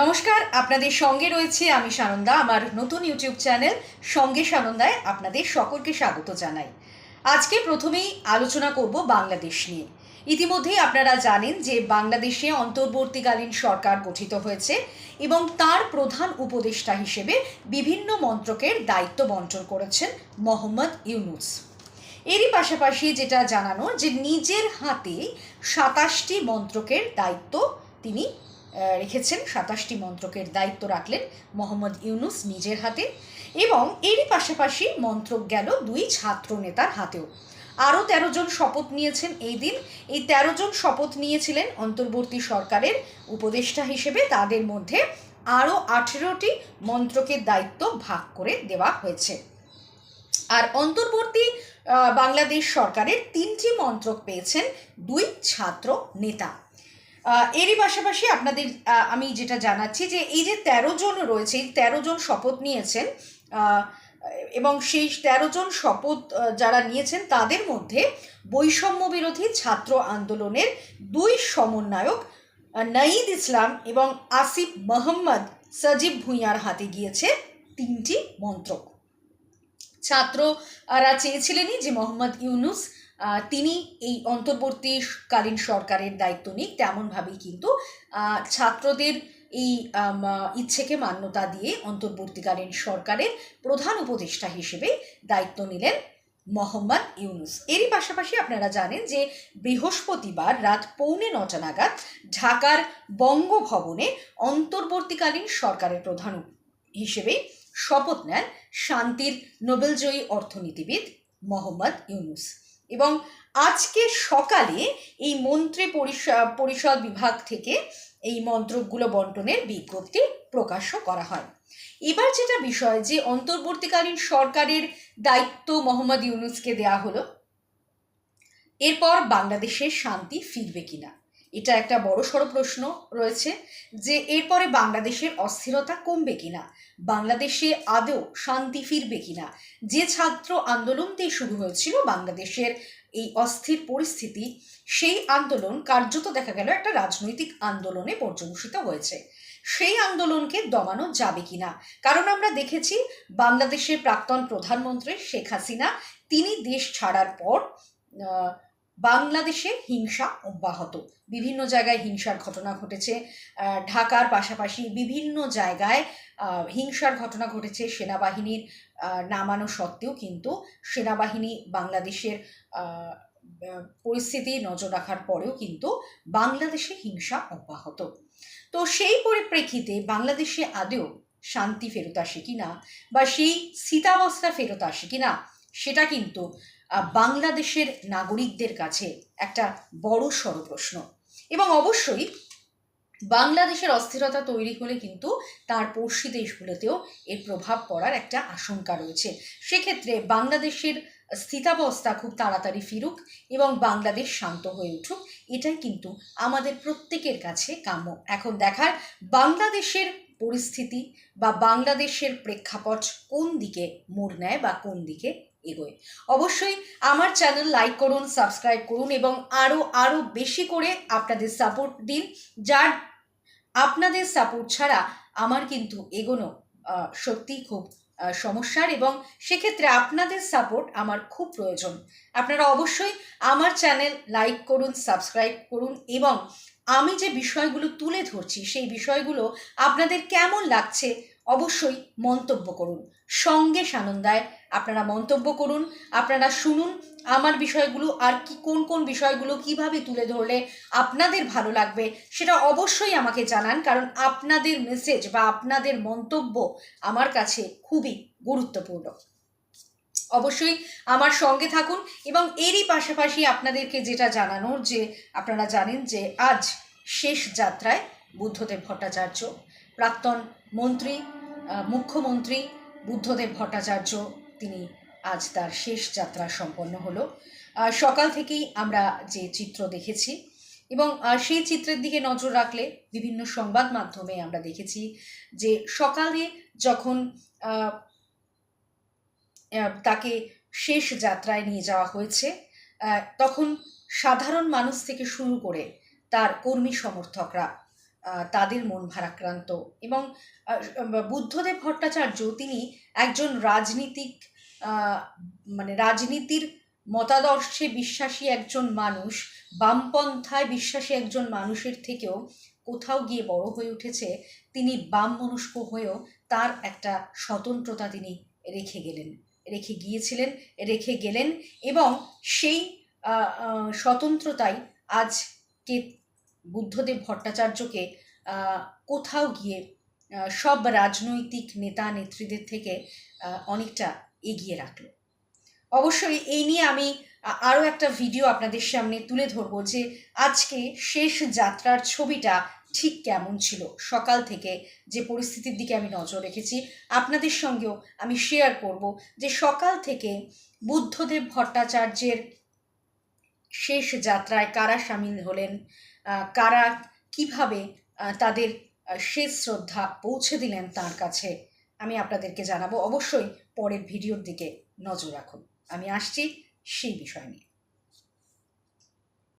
নমস্কার, আপনাদের সঙ্গে রয়েছে আমি সানন্দা, আমার নতুন ইউটিউব চ্যানেল সঙ্গে সানন্দায় আপনাদের সকলকে স্বাগত জানাই। আজকে প্রথমেই আলোচনা করব বাংলাদেশ নিয়ে। ইতিমধ্যেই আপনারা জানেন যে বাংলাদেশে অন্তর্বর্তীকালীন সরকার গঠিত হয়েছে এবং তার প্রধান উপদেষ্টা হিসেবে বিভিন্ন মন্ত্রকের দায়িত্ব বন্টন করেছেন মোহাম্মদ ইউনুস। এরই পাশাপাশি যেটা জানানো যে নিজের হাতে সাতাশটি মন্ত্রকের দায়িত্ব তিনি রেখেছেন, সাতাশটি মন্ত্রকের দায়িত্ব রাখলেন মোহাম্মদ ইউনুস নিজের হাতে এবং এরই পাশাপাশি মন্ত্রক গেল দুই ছাত্র নেতার হাতেও। আরও তেরো জন শপথ নিয়েছেন এই দিন। এই তেরো জন শপথ নিয়েছিলেন অন্তর্বর্তী সরকারের উপদেষ্টা হিসেবে। তাদের মধ্যে আরও আঠেরোটি মন্ত্রকের দায়িত্ব ভাগ করে দেওয়া হয়েছে। আর অন্তর্বর্তী বাংলাদেশ সরকারের তিনটি মন্ত্রক পেয়েছেন দুই ছাত্র নেতা। এরই পাশাপাশি আপনাদের আমি যেটা জানাচ্ছি যে এই যে তেরো জন রয়েছে, এই তেরো জন শপথ নিয়েছেন এবং সেই তেরো জন শপথ যারা নিয়েছেন, তাদের মধ্যে বৈষম্য বিরোধী ছাত্র আন্দোলনের দুই সমন্বয়ক নাঈদ ইসলাম এবং আসিফ মোহাম্মদ সজীব ভুঁইয়ার হাতে গিয়েছে তিনটি মন্ত্রক। ছাত্ররা চেয়েছিলেনই যে মোহাম্মদ ইউনুস তিনি এই অন্তর্বর্তীকালীন সরকারের দায়িত্ব নিক, তেমনভাবেই কিন্তু ছাত্রদের এই ইচ্ছেকে মান্যতা দিয়ে অন্তর্বর্তীকালীন সরকারের প্রধান উপদেষ্টা হিসেবে দায়িত্ব নিলেন মোহাম্মদ ইউনুস। এরই পাশাপাশি আপনারা জানেন যে বৃহস্পতিবার রাত পৌনে নটা নাগাদ ঢাকার বঙ্গভবনে অন্তর্বর্তীকালীন সরকারের প্রধান হিসেবে শপথ নেন শান্তির নোবেলজয়ী অর্থনীতিবিদ মোহাম্মদ ইউনুস। এবং আজকে সকালে এই মন্ত্রী পরিষদ বিভাগ থেকে এই মন্ত্রকগুলো বন্টনের বিজ্ঞপ্তি প্রকাশ্য করা হয়। এবার যেটা বিষয় যে অন্তর্বর্তীকালীন সরকারের দায়িত্ব মোহাম্মদ ইউনুসকে দেয়া হলো, এরপর বাংলাদেশের শান্তি ফিরবে কিনা। এটা একটা বড় সড়ো প্রশ্ন রয়েছে যে এরপরে বাংলাদেশের অস্থিরতা কমবে কিনা? বাংলাদেশে আদৌ শান্তি ফিরবে কিনা? যে ছাত্র আন্দোলন দিয়ে শুরু হয়েছিল বাংলাদেশের এই অস্থির পরিস্থিতি, সেই আন্দোলন কার্যত দেখা গেল একটা রাজনৈতিক আন্দোলনে পর্যবসিত হয়েছে। সেই আন্দোলনকে দমানো যাবে কিনা? কারণ আমরা দেখেছি বাংলাদেশের প্রাক্তন প্রধানমন্ত্রী শেখ হাসিনা, তিনি দেশ ছাড়ার পর বাংলাদেশে হিংসা অব্যাহত। বিভিন্ন জায়গায় হিংসার ঘটনা ঘটেছে। ঢাকার পাশাপাশি বিভিন্ন জায়গায় হিংসার ঘটনা ঘটেছে সেনাবাহিনীর নামানো সত্ত্বেও কিন্তু সেনাবাহিনী বাংলাদেশের পরিস্থিতি নজর রাখার পরেও কিন্তু বাংলাদেশে হিংসা অব্যাহত। তো সেই পরিপ্রেক্ষিতে বাংলাদেশে আদৌ শান্তি ফেরত আসে কিনা বা সেই স্থিতাবস্থা ফেরত আসে কিনা, সেটা কিন্তু বাংলাদেশের নাগরিকদের কাছে একটা বড় সড় প্রশ্ন। এবং অবশ্যই বাংলাদেশের অস্থিরতা তৈরি হলে কিন্তু তার পড়শি দেশগুলোতেও এর প্রভাব পড়ার একটা আশঙ্কা রয়েছে। সেক্ষেত্রে বাংলাদেশের স্থিতাবস্থা খুব তাড়াতাড়ি ফিরুক এবং বাংলাদেশ শান্ত হয়ে উঠুক, এটাই কিন্তু আমাদের প্রত্যেকের কাছে কাম্য। এখন দেখার বাংলাদেশের পরিস্থিতি বা বাংলাদেশের প্রেক্ষাপট কোন দিকে মোড় নেয় বা কোন দিকে এগোয়। অবশ্যই আমার চ্যানেল লাইক করুন সাবস্ক্রাইব করুন এবং আরও আরও বেশি করে আপনাদের সাপোর্ট দিন। যার, আপনাদের সাপোর্ট ছাড়া আমার কিন্তু এগোনো সত্যিই খুব সমস্যার এবং সেক্ষেত্রে আপনাদের সাপোর্ট আমার খুব প্রয়োজন। আপনারা অবশ্যই আমার চ্যানেল লাইক করুন সাবস্ক্রাইব করুন এবং আমি যে বিষয়গুলো তুলে ধরছি, সেই বিষয়গুলো আপনাদের কেমন লাগছে অবশ্যই মন্তব্য করুন। সঙ্গে সানন্দায় আপনারা মন্তব্য করুন, আপনারা শুনুন আমার বিষয়গুলো আর কি, কোন কোন বিষয়গুলো কীভাবে তুলে ধরলে আপনাদের ভালো লাগবে সেটা অবশ্যই আমাকে জানান, কারণ আপনাদের মেসেজ বা আপনাদের মন্তব্য আমার কাছে খুবই গুরুত্বপূর্ণ। অবশ্যই আমার সঙ্গে থাকুন এবং এরই পাশাপাশি আপনাদেরকে যেটা জানানোর যে আপনারা জানেন যে আজ শেষ যাত্রায় বুদ্ধদেব ভট্টাচার্য, প্রাক্তন মন্ত্রী মুখ্যমন্ত্রী বুদ্ধদেব ভট্টাচার্য, তিনি আজ তার শেষ যাত্রা সম্পন্ন হলো। সকাল থেকেই আমরা যে চিত্র দেখেছি এবং সেই চিত্রের দিকে নজর রাখলে বিভিন্ন সংবাদ মাধ্যমে আমরা দেখেছি যে সকালে যখন তাকে শেষ যাত্রায় নিয়ে যাওয়া হয়েছে তখন সাধারণ মানুষ থেকে শুরু করে তার কর্মী সমর্থকরা তাদের মন ভারাক্রান্ত এবং বুদ্ধদেব ভট্টাচার্য তিনি একজন রাজনীতিক মানে রাজনীতির মতাদর্শে বিশ্বাসী একজন মানুষ, বামপন্থায় বিশ্বাসী একজন মানুষের থেকেও কোথাও গিয়ে বড় হয়ে উঠেছে, তিনি বাম মনস্ক হয়েও তার একটা স্বতন্ত্রতা তিনি রেখে গেলেন, রেখে গিয়েছিলেন, রেখে গেলেন এবং সেই স্বতন্ত্রতাই আজকে বুদ্ধদেব ভট্টাচার্যকে কোথাও গিয়ে সব রাজনৈতিক নেতা নেত্রীদের থেকে অনেকটা এগিয়ে রাখল। অবশ্যই এই নিয়ে আমি আরও একটা ভিডিও আপনাদের সামনে তুলে ধরবো যে আজকে শেষ যাত্রার ছবিটা ঠিক কেমন ছিল। সকাল থেকে যে পরিস্থিতির দিকে আমি নজর রেখেছি, আপনাদের সঙ্গেও আমি শেয়ার করব যে সকাল থেকে বুদ্ধদেব ভট্টাচার্যের শেষ যাত্রায় কারা সামিল হলেন কারা কীভাবে তাদের শেষ শ্রদ্ধা পৌঁছে দিলেন তার কাছে, আমি আপনাদেরকে জানাব। অবশ্যই পরের ভিডিওর দিকে নজর রাখুন। আমি আসছি সেই বিষয় নিয়ে।